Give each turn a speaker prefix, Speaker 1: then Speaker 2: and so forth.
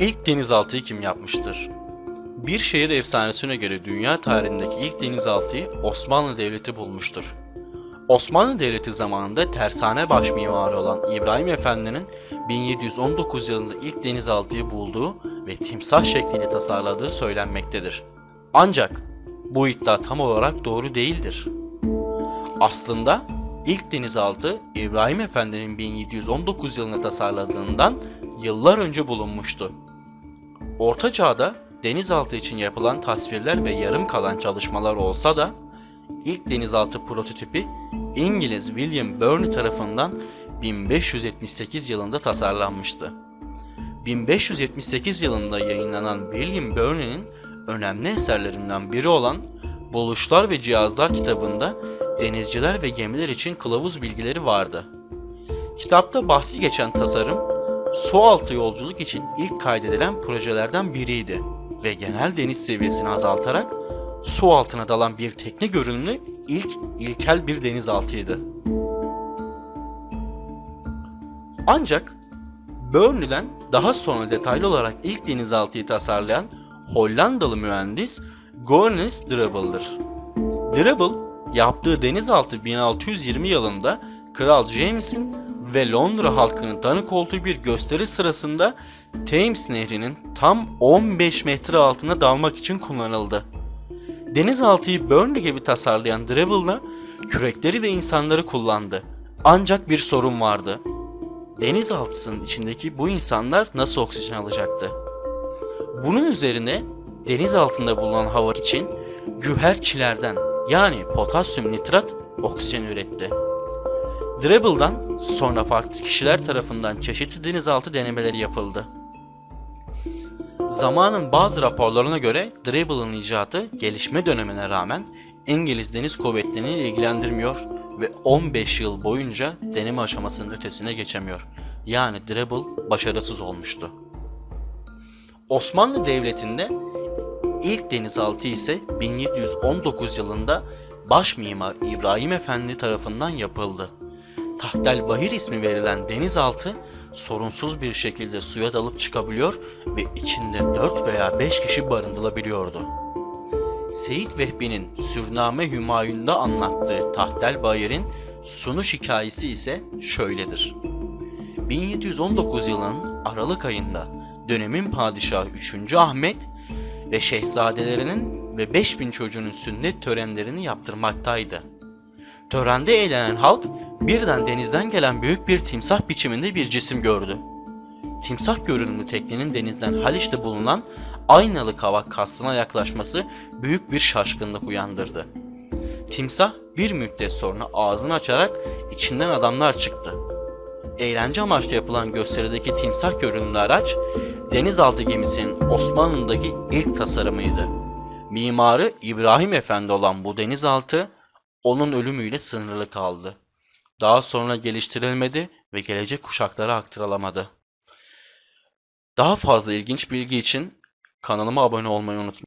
Speaker 1: İlk denizaltıyı kim yapmıştır? Bir şehir efsanesine göre dünya tarihindeki ilk denizaltıyı Osmanlı Devleti bulmuştur. Osmanlı Devleti zamanında tersane baş mimarı olan İbrahim Efendi'nin 1719 yılında ilk denizaltıyı bulduğu ve timsah şekliyle tasarladığı söylenmektedir. Ancak bu iddia tam olarak doğru değildir. Aslında ilk denizaltı İbrahim Efendi'nin 1719 yılında tasarladığından yıllar önce bulunmuştu. Orta Çağ'da denizaltı için yapılan tasvirler ve yarım kalan çalışmalar olsa da ilk denizaltı prototipi İngiliz William Burney tarafından 1578 yılında tasarlanmıştı. 1578 yılında yayınlanan William Burney'nin önemli eserlerinden biri olan Buluşlar ve Cihazlar kitabında denizciler ve gemiler için kılavuz bilgileri vardı. Kitapta bahsi geçen tasarım, su altı yolculuk için ilk kaydedilen projelerden biriydi ve genel deniz seviyesini azaltarak su altına dalan bir tekne görünümlü ilk ilkel bir denizaltıydı. Ancak Burnley'den daha sonra detaylı olarak ilk denizaltıyı tasarlayan Hollandalı mühendis Gornes Drebbel'dır. Drebbel, yaptığı denizaltı 1620 yılında Kral James'in ve Londra halkının tanık olduğu bir gösteri sırasında Thames Nehri'nin tam 15 metre altına dalmak için kullanıldı. Denizaltıyı Burnley gibi tasarlayan Drebbel'la kürekleri ve insanları kullandı. Ancak bir sorun vardı. Denizaltısının içindeki bu insanlar nasıl oksijen alacaktı? Bunun üzerine deniz altında bulunan hava için güherçilerden yani potasyum nitrat oksijen üretti. Drebbel'dan sonra farklı kişiler tarafından çeşitli denizaltı denemeleri yapıldı. Zamanın bazı raporlarına göre Drebbel'ın icadı gelişme dönemine rağmen İngiliz Deniz Kuvvetleri'ni ilgilendirmiyor ve 15 yıl boyunca deneme aşamasının ötesine geçemiyor. Yani Drebbel başarısız olmuştu. Osmanlı Devleti'nde ilk denizaltı ise 1719 yılında baş mimar İbrahim Efendi tarafından yapıldı. Tahtelbahir ismi verilen denizaltı sorunsuz bir şekilde suya dalıp çıkabiliyor ve içinde 4 veya 5 kişi barındırılabiliyordu. Seyit Vehbi'nin Sürname Hümayun'da anlattığı Tahtelbahir'in sunuş hikayesi ise şöyledir. 1719 yılının Aralık ayında dönemin padişahı 3. Ahmet ve şehzadelerinin ve 5000 çocuğunun sünnet törenlerini yaptırmaktaydı. Törende eğlenen halk birden denizden gelen büyük bir timsah biçiminde bir cisim gördü. Timsah görünümlü teknenin denizden Haliç'te bulunan aynalı kavak kastına yaklaşması büyük bir şaşkınlık uyandırdı. Timsah bir müddet sonra ağzını açarak içinden adamlar çıktı. Eğlence amaçlı yapılan gösterideki timsah görünümlü araç denizaltı gemisinin Osmanlı'daki ilk tasarımıydı. Mimarı İbrahim Efendi olan bu denizaltı onun ölümüyle sınırlı kaldı. Daha sonra geliştirilmedi ve gelecek kuşaklara aktarılamadı. Daha fazla ilginç bilgi için kanalıma abone olmayı unutmayın.